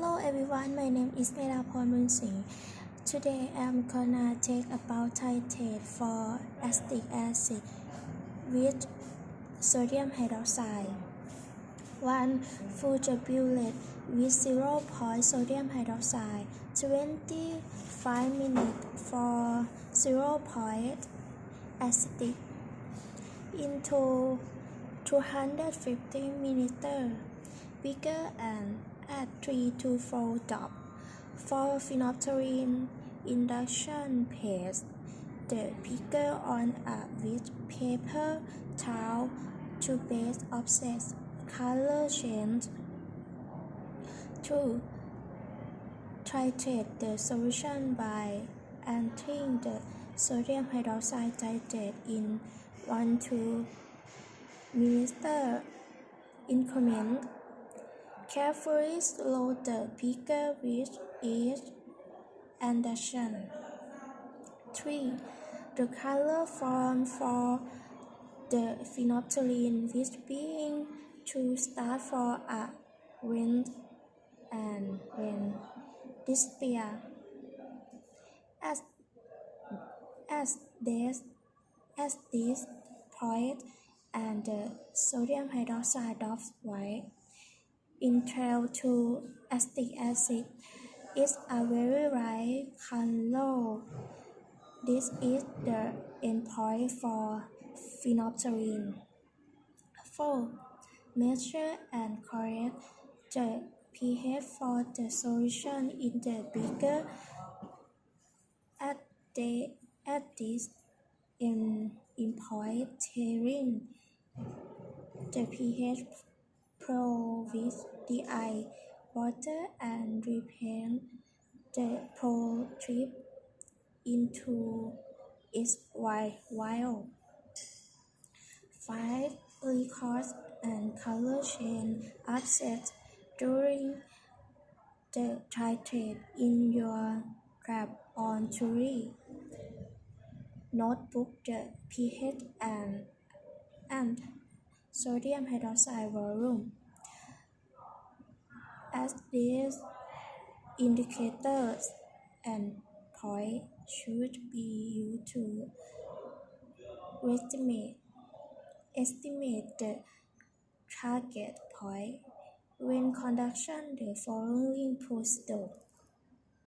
Hello everyone, my name is Meraporn Munsing. Today I'm gonna take about titrate for acetic acid with sodium hydroxide. 1 full tablet with 0 point sodium hydroxide 25 minutes for 0 point acetic into 250 milliliter bigger and add 3 to 4 drops. For phenolphthalein induction paste, the picker on a with paper towel to base offset color change. 2. Titrate the solution by entering the sodium hydroxide titrate in 1 to milliliter increment. Carefully slow the beaker with each induction. 3. The color form for the phenolphthalein is being to start for a red and when disappear. As, as, this, as this point and the sodium hydroxide of white intro to acetic acid is a very light color. This is the endpoint for phenolphthalein. 4. Measure and correct the pH for the solution in the beaker at, the, at this in, endpoint telling the pH eye water and repaint the prototype into its while. 5. Record and color change offset during the titrate in your graph on Turi notebook the pH and, and sodium hydroxide volume. As these indicators and point should be used to estimate, estimate the target point when conducting the following procedure.